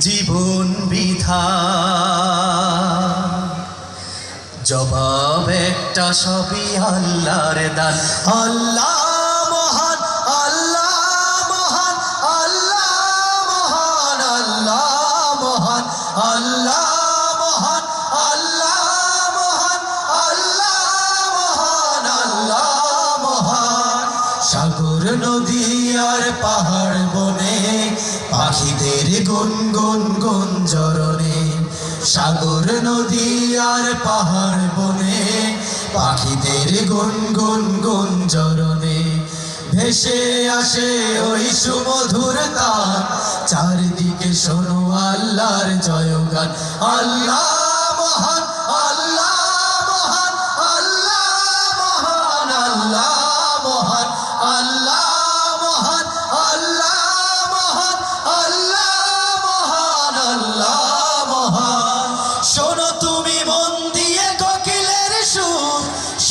জীবন বিধা। জবাব একটা সবই আল্লাহর দান। আল্লাহ মহান আল্লাহ মহান আল্লাহ মহান আল্লাহ মহান আল্লাহ মহান মহান। সাগর, নদী আর পাহাড় বনে পাখিদের গুন গুন গুন জরনে সাগর নদী আর পাহাড় বনে, পাখিদের গুন গুন গুন জরনে ভেসে আসে ওই সুমধুর তার চারিদিকে শোনো আল্লাহর জয়গান, আল্লাহ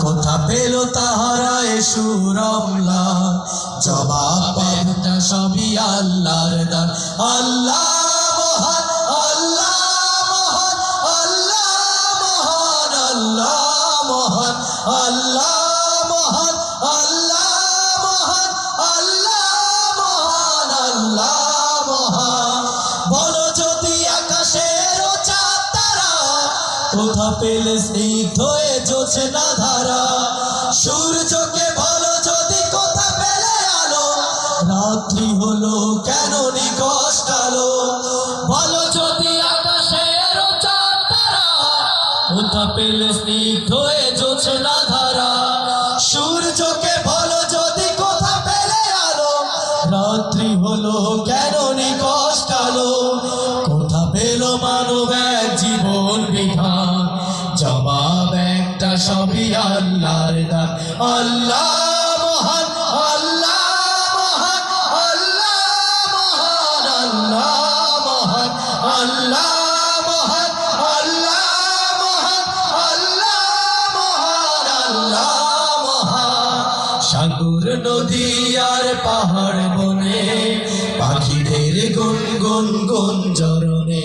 কোথা পেল তাহারা সুরমলা? জবাব পাবটা সবই আল্লাহর দান। আল্লাহ মহান আল্লাহ মহান আল্লাহ মহান আল্লাহ মহান, আল্লাহ পেলে স্নিগ্ধ হয়ে জোছে না ধারা। সূর্যকে বলো যদি কোথা পেলে আলো, রাত্রি হলো কেন নিকষ্টালো বলো যদি আকাশের তারা পেলে জোছে না ধারা? সূর্যকে বলো যদি কোথা পেলে আলো, রাত্রি হলো কেন নিকষ্টালো কোথা পেল মানব সবই আল্লাহর দান। আল্লাহ মহান, আল্লাহ নদী আর পাহাড় বনে, পাখিদের গুন গুন গুন জরনে